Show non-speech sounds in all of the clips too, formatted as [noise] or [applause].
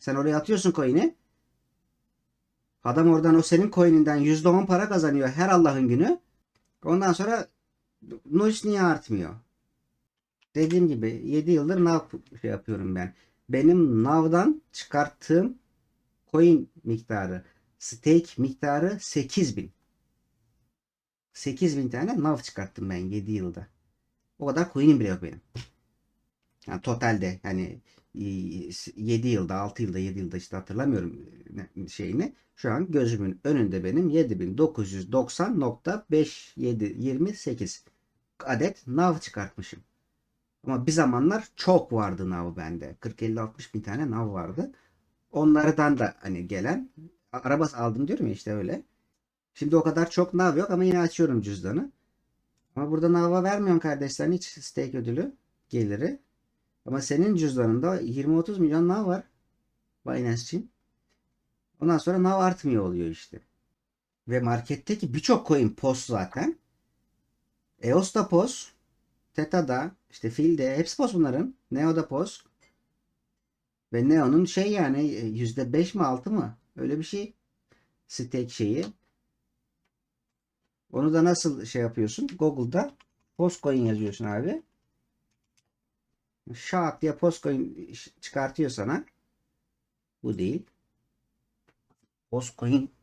Sen oraya atıyorsun coin'i. Adam oradan o senin coin'inden %10 para kazanıyor her Allah'ın günü. Ondan sonra Noise niye artmıyor? Dediğim gibi 7 yıldır NAV şey yapıyorum ben. Benim NAV'dan çıkarttığım coin miktarı, stake miktarı 8000. 8000 tane NAV çıkarttım ben 7 yılda. O kadar coin'im bile yok benim. Yani totalde yani 7 yılda 6 yılda 7 yılda işte hatırlamıyorum şeyini. Şu an gözümün önünde benim 7990.5728 adet NAV çıkartmışım. Ama bir zamanlar çok vardı NAV bende. 40-50-60 bin tane NAV vardı. Onlardan da hani gelen araba aldım diyorum ya işte öyle. Şimdi o kadar çok NAV yok ama yine açıyorum cüzdanı. Ama burada NAV'a vermiyorsun kardeşlerin hiç stake ödülü geliri. Ama senin cüzdanında 20-30 milyon NAV var. Binance için. Ondan sonra NAV artmıyor oluyor işte. Ve marketteki birçok coin POS zaten. EOS da POS. Teta'da, işte Fil'de hepsi POS bunların. Neo'da POS. Ve Neo'nun şey yani %5 mi 6 mı? Öyle bir şey. Stake şeyi. Onu da nasıl şey yapıyorsun? Google'da Postcoin yazıyorsun abi. Şak diye Postcoin çıkartıyor sana. Bu değil. Postcoin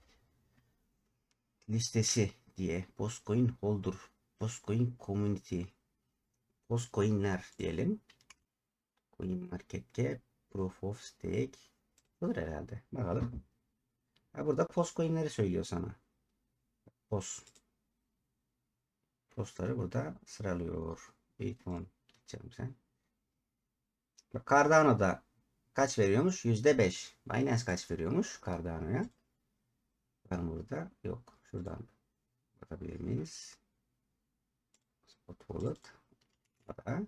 listesi diye. Postcoin holder. Postcoin community. Postcoin'ler diyelim. Coin market cap. Proof of stake. Budur herhalde. Bakalım. Ha burada postcoin'leri söylüyor sana. Post. Postları burada sıralıyor. Bitcoin gideceğim sen. Cardano'da kaç veriyormuş? %5. Binance kaç veriyormuş Cardano'ya? Mı burada? Yok. Şuradan bakabilir miyiz? Spot Wallet. Burada.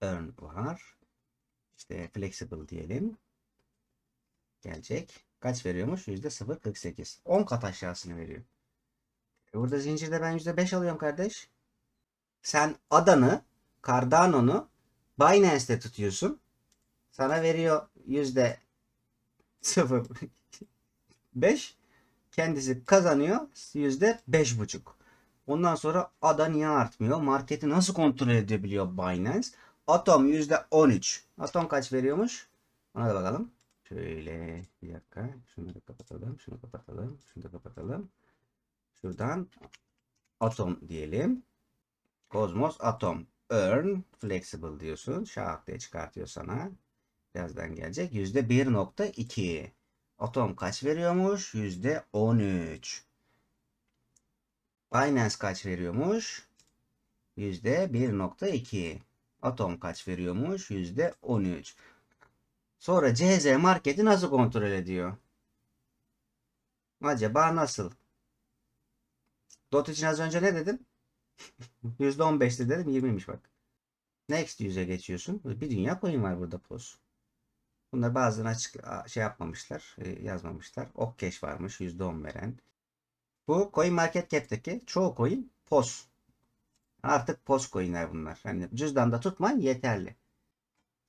Earn var. İşte flexible diyelim. Gelecek. Kaç veriyormuş? %0.48. 10 kat aşağısını veriyor. E burada zincirde ben %5 alıyorum kardeş. Sen Adan'ı, Cardano'nu Binance'te tutuyorsun. Sana veriyor yüzde 0.5. [laughs] Kendisi kazanıyor yüzde beş buçuk. Ondan sonra ADA niye artmıyor? Marketi nasıl kontrol edebiliyor Binance? Atom yüzde 13. Atom kaç veriyormuş? Ona da bakalım. Şöyle bir dakika. Şunu kapatalım. Şunu kapatalım. Şunu da kapatalım. Şuradan Atom diyelim. Cosmos Atom. Earn Flexible diyorsun. Şak diye çıkartıyor sana. Birazdan gelecek. Yüzde 1.2. Atom kaç veriyormuş? Yüzde 13. Binance kaç veriyormuş? Yüzde 1.2. Atom kaç veriyormuş? Yüzde 13. Sonra CZ marketi nasıl kontrol ediyor? Acaba nasıl? Dot için az önce ne dedim? [laughs] %15'ti dedim 20'ymiş bak. Next yüze geçiyorsun. Bir dünya coin var burada POS. Bunlar bazen açık şey yapmamışlar, e, yazmamışlar. Okkeş varmış %10 veren. Bu Coin Market Cap'teki çoğu coin POS. Artık POS coinler bunlar. Hani cüzdanda tutman yeterli.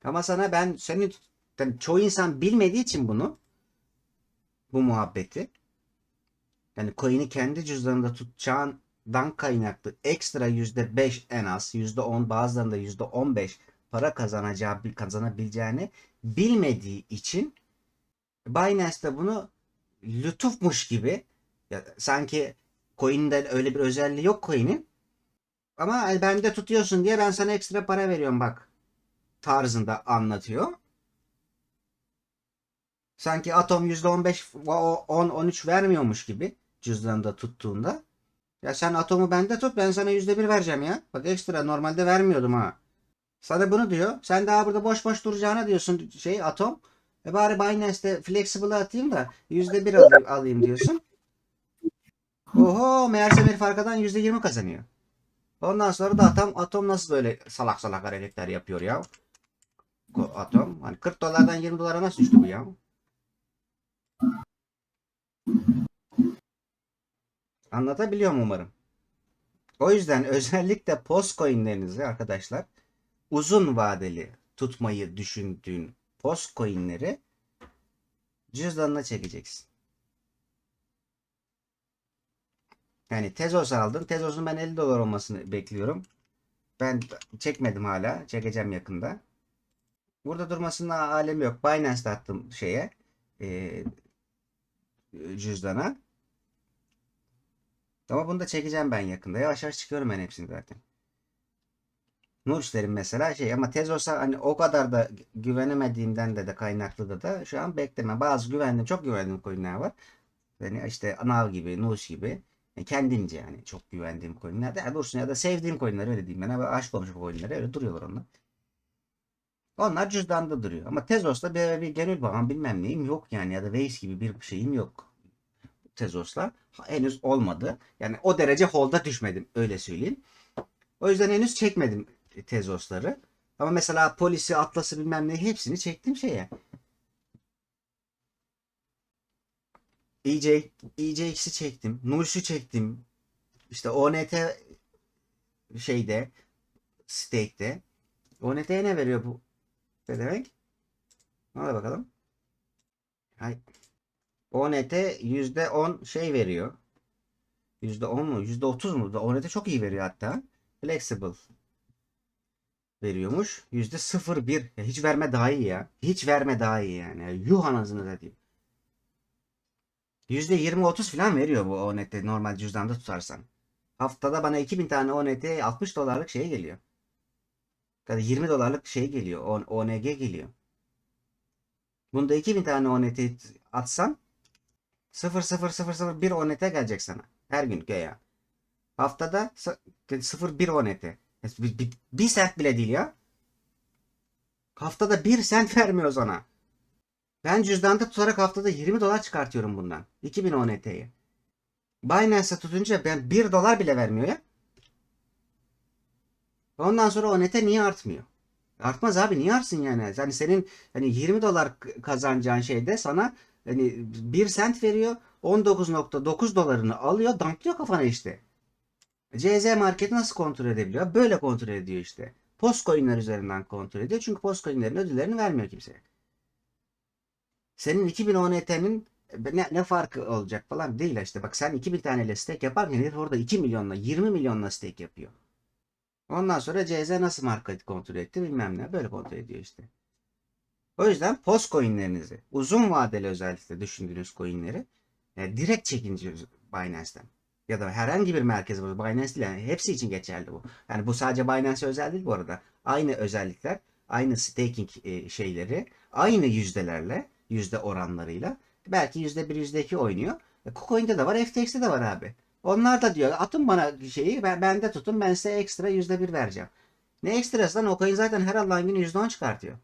Ama sana ben senin yani çoğu insan bilmediği için bunu bu muhabbeti yani coin'i kendi cüzdanında tutacağından kaynaklı ekstra %5 en az %10 bazılarında %15 para kazanacağı kazanabileceğini bilmediği için Binance'de bunu lütufmuş gibi ya, sanki coin'de öyle bir özelliği yok coin'in ama bende tutuyorsun diye ben sana ekstra para veriyorum bak tarzında anlatıyor. Sanki Atom %15 10-13 vermiyormuş gibi cüzdanında tuttuğunda. Ya sen Atom'u bende tut ben sana %1 vereceğim ya. Bak ekstra normalde vermiyordum ha. Sana bunu diyor. Sen daha burada boş boş duracağına diyorsun şey Atom. E bari Binance'de Flexible'ı atayım da %1 alayım, alayım diyorsun. Oho meğerse herif arkadan %20 kazanıyor. Ondan sonra da Atom, Atom nasıl böyle salak salak hareketler yapıyor ya. Atom. Hani 40 dolardan 20 dolara nasıl düştü bu ya? Anlatabiliyor muyum umarım? O yüzden [laughs] özellikle post coinlerinizi arkadaşlar uzun vadeli tutmayı düşündüğün post coinleri cüzdanına çekeceksin. Yani Tezos aldın. Tezos'un ben 50 dolar olmasını bekliyorum. Ben çekmedim hala. Çekeceğim yakında. Burada durmasının alemi yok. Binance'da attım şeye. E, cüzdana. Ama bunu da çekeceğim ben yakında. Yavaş yavaş çıkıyorum ben hepsini zaten. Nurçlerin mesela şey ama Tezos'a hani o kadar da güvenemediğimden de de kaynaklı da da şu an bekleme. Bazı güvendiğim çok güvendiğim coinler var. Yani işte Nav gibi, Nuş gibi. Yani kendimce yani çok güvendiğim coinler. Ya dursun ya da sevdiğim coinler öyle diyeyim ben. Ama aşk olmuş coinlere öyle duruyorlar onlar. Onlar cüzdanda duruyor. Ama Tezos'ta bir, bir gönül bağım bilmem neyim yok yani. Ya da Waze gibi bir şeyim yok. Tezos'la. Henüz olmadı. Yani o derece holda düşmedim öyle söyleyeyim. O yüzden henüz çekmedim Tezos'ları. Ama mesela polisi, atlası bilmem ne hepsini çektim şeye. EJ, EJX'i çektim. Nurş'u çektim. İşte ONT şeyde stake'de. ONT'ye ne veriyor bu? Ne demek? Ona bakalım. Hay. ONT %10 şey veriyor. %10 mu? %30 mu? ONT çok iyi veriyor hatta. Flexible veriyormuş. %01. Ya hiç verme daha iyi ya. Hiç verme daha iyi yani. Yuh anasını satayım. %20-30 falan veriyor bu ONT normal cüzdanda tutarsan. Haftada bana 2000 tane ONT 60 dolarlık şey geliyor. Ya da 20 dolarlık şey geliyor. ONG geliyor. Bunda 2000 tane ONT atsan 00001 ONT gelecek sana. Her gün göya. Haftada 0,1 ONT. Bir, bir, bir sent bile değil ya. Haftada bir sent [laughs] vermiyor sana. Ben cüzdanda tutarak haftada 20 dolar çıkartıyorum bundan. 2000 ONT'yi. Binance'e tutunca ben 1 dolar bile vermiyor ya. Ondan sonra ONT niye artmıyor? Artmaz abi niye artsın yani? Yani senin hani 20 dolar kazanacağın şeyde sana hani 1 sent veriyor. 19.9 dolarını alıyor, damplıyor kafana işte. CZ marketi nasıl kontrol edebiliyor? Böyle kontrol ediyor işte. Postcoin'ler üzerinden kontrol ediyor. Çünkü postcoin'lerin ödüllerini vermiyor kimseye. Senin 2000 ONT'nin ne, ne farkı olacak falan değil işte. Bak sen 2000 taneyle stake yaparken herif orada 2 milyonla 20 milyonla stake yapıyor. Ondan sonra CZ nasıl marketi kontrol etti bilmem ne. Böyle kontrol ediyor işte. O yüzden post coinlerinizi uzun vadeli özellikle düşündüğünüz coinleri yani direkt çekin Binance'den. Ya da herhangi bir merkez bu. Binance değil yani hepsi için geçerli bu. Yani bu sadece Binance özel değil bu arada. Aynı özellikler, aynı staking e, şeyleri, aynı yüzdelerle, yüzde oranlarıyla belki yüzde bir, yüzde iki oynuyor. E, KuCoin'de de var, FTX'te de var abi. Onlar da diyor atın bana şeyi ben, bende tutun ben size ekstra yüzde bir vereceğim. Ne ekstrası lan o coin zaten her Allah'ın günü yüzde on çıkartıyor.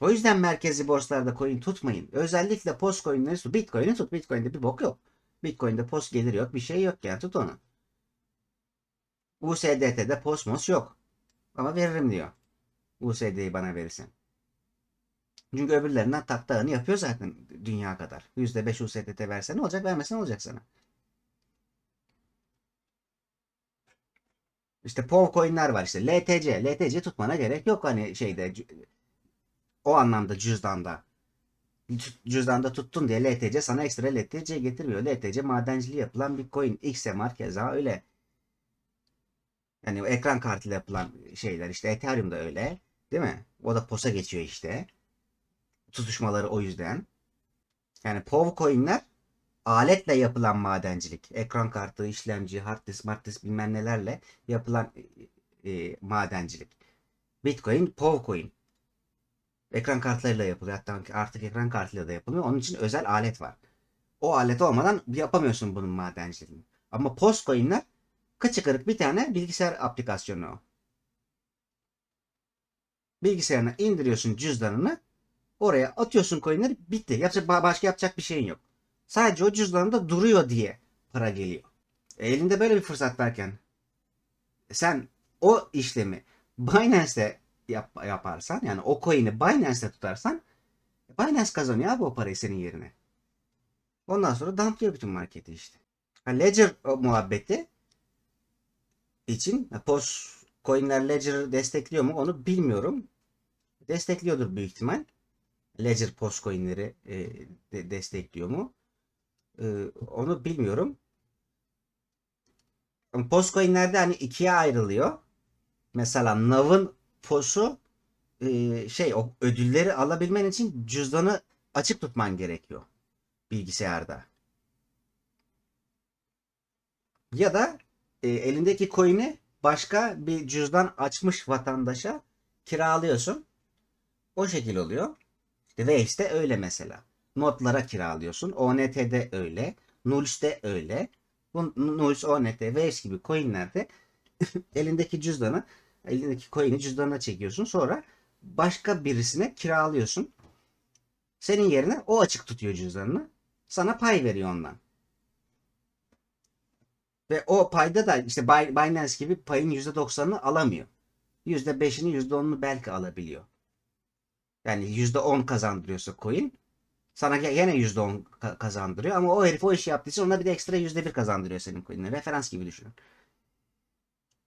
O yüzden merkezi borsalarda coin tutmayın. Özellikle post coinleri tut. Bitcoin'i tut. Bitcoin'de bir bok yok. Bitcoin'de post gelir yok. Bir şey yok yani. Tut onu. USDT'de post mos yok. Ama veririm diyor. USD'yi bana verirsen. Çünkü öbürlerinden taktağını yapıyor zaten dünya kadar. %5 USDT versen ne olacak vermesen olacak sana. İşte POV coin'ler var işte. LTC. LTC tutmana gerek yok hani şeyde o anlamda cüzdanda. Cüzdanda tuttun diye LTC sana ekstra LTC getirmiyor. LTC madenciliği yapılan bir coin. XMR keza öyle. Yani ekran kartıyla yapılan şeyler işte Ethereum da öyle. Değil mi? O da POS'a geçiyor işte. Tutuşmaları o yüzden. Yani POV coin'ler aletle yapılan madencilik. Ekran kartı, işlemci, hard disk, hard disk bilmem nelerle yapılan e, e, madencilik. Bitcoin, POV coin. Ekran kartlarıyla yapılıyor. Hatta artık ekran kartıyla da yapılıyor. Onun için özel alet var. O alet olmadan yapamıyorsun bunun madenciliğini. Ama postcoin'ler kıçı kırık bir tane bilgisayar aplikasyonu. Bilgisayarına indiriyorsun cüzdanını. Oraya atıyorsun coin'leri bitti. Yapacak, başka yapacak bir şeyin yok. Sadece o cüzdanında duruyor diye para geliyor. E, elinde böyle bir fırsat varken sen o işlemi Binance'de yap, yaparsan yani o coin'i Binance'de tutarsan Binance kazanıyor abi o parayı senin yerine. Ondan sonra dumplıyor bütün marketi işte. Ledger muhabbeti için post coin'ler Ledger'ı destekliyor mu onu bilmiyorum. Destekliyordur büyük ihtimal. Ledger Post coin'leri e, de- destekliyor mu? E, onu bilmiyorum. Post coin'lerde hani ikiye ayrılıyor. Mesela Nav'ın POS'u e, şey o ödülleri alabilmen için cüzdanı açık tutman gerekiyor bilgisayarda. Ya da e, elindeki coin'i başka bir cüzdan açmış vatandaşa kiralıyorsun. O şekil oluyor. İşte Waves'te öyle mesela. Notlara kiralıyorsun. ONT'de öyle. Nuls'te öyle. Bu Nuls, ONT, Waves gibi coin'lerde [laughs] elindeki cüzdanı, elindeki coin'i cüzdanına çekiyorsun. Sonra başka birisine kiralıyorsun. Senin yerine o açık tutuyor cüzdanını. Sana pay veriyor ondan. Ve o payda da işte Bi- Binance gibi payın %90'ını alamıyor. %5'ini %10'unu belki alabiliyor. Yani %10 kazandırıyorsa coin sana gene %10 ka- kazandırıyor ama o herif o işi için ona bir de ekstra %1 kazandırıyor senin coin'ine. Referans gibi düşünün.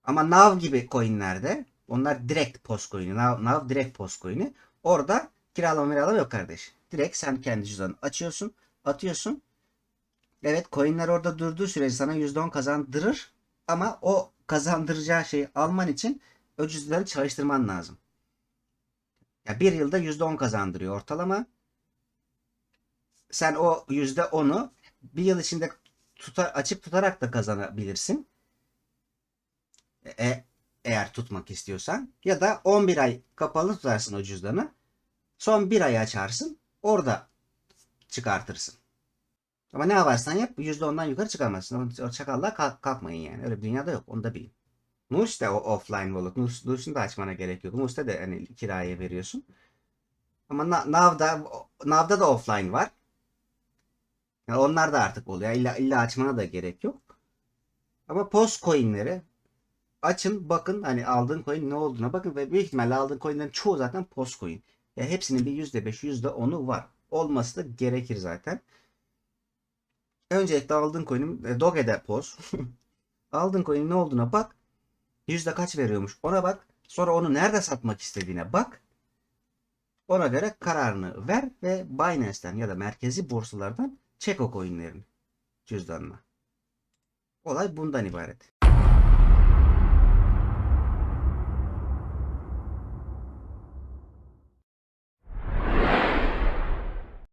Ama Nav gibi coin'lerde onlar direkt post coin'i. Nav, Nav direkt post coin'i. Orada kiralama miralama yok kardeş. Direkt sen kendi cüzdanını açıyorsun, atıyorsun. Evet coin'ler orada durduğu sürece sana %10 kazandırır. Ama o kazandıracağı şeyi alman için o cüzdanı çalıştırman lazım. Ya bir yılda %10 kazandırıyor ortalama. Sen o %10'u bir yıl içinde tutar, açık tutarak da kazanabilirsin. E, eğer tutmak istiyorsan. Ya da 11 ay kapalı tutarsın o cüzdanı. Son bir ay açarsın. Orada çıkartırsın. Ama ne yaparsan yap %10'dan yukarı çıkamazsın. O çakallığa kalk- kalkmayın yani. Öyle bir dünyada yok. Onu da bilin. Nurs da o offline wallet. Nurs, Nurs'un da açmana gerek yok. Nurs'ta da hani kiraya veriyorsun. Ama Na- Nav'da, Nav'da da offline var. Yani onlar da artık oluyor. İlla, illa açmana da gerek yok. Ama post coin'leri açın bakın hani aldığın coin ne olduğuna bakın ve büyük ihtimalle aldığın coin'lerin çoğu zaten post coin. Ya hepsinin bir %5, %10'u var. Olması da gerekir zaten. Öncelikle aldığın coin'in e, Doge'de post. [laughs] aldığın coin'in ne olduğuna bak. Yüzde kaç veriyormuş ona bak. Sonra onu nerede satmak istediğine bak. Ona göre kararını ver ve Binance'ten ya da merkezi borsalardan çek o coin'lerini cüzdanına. Olay bundan ibaret.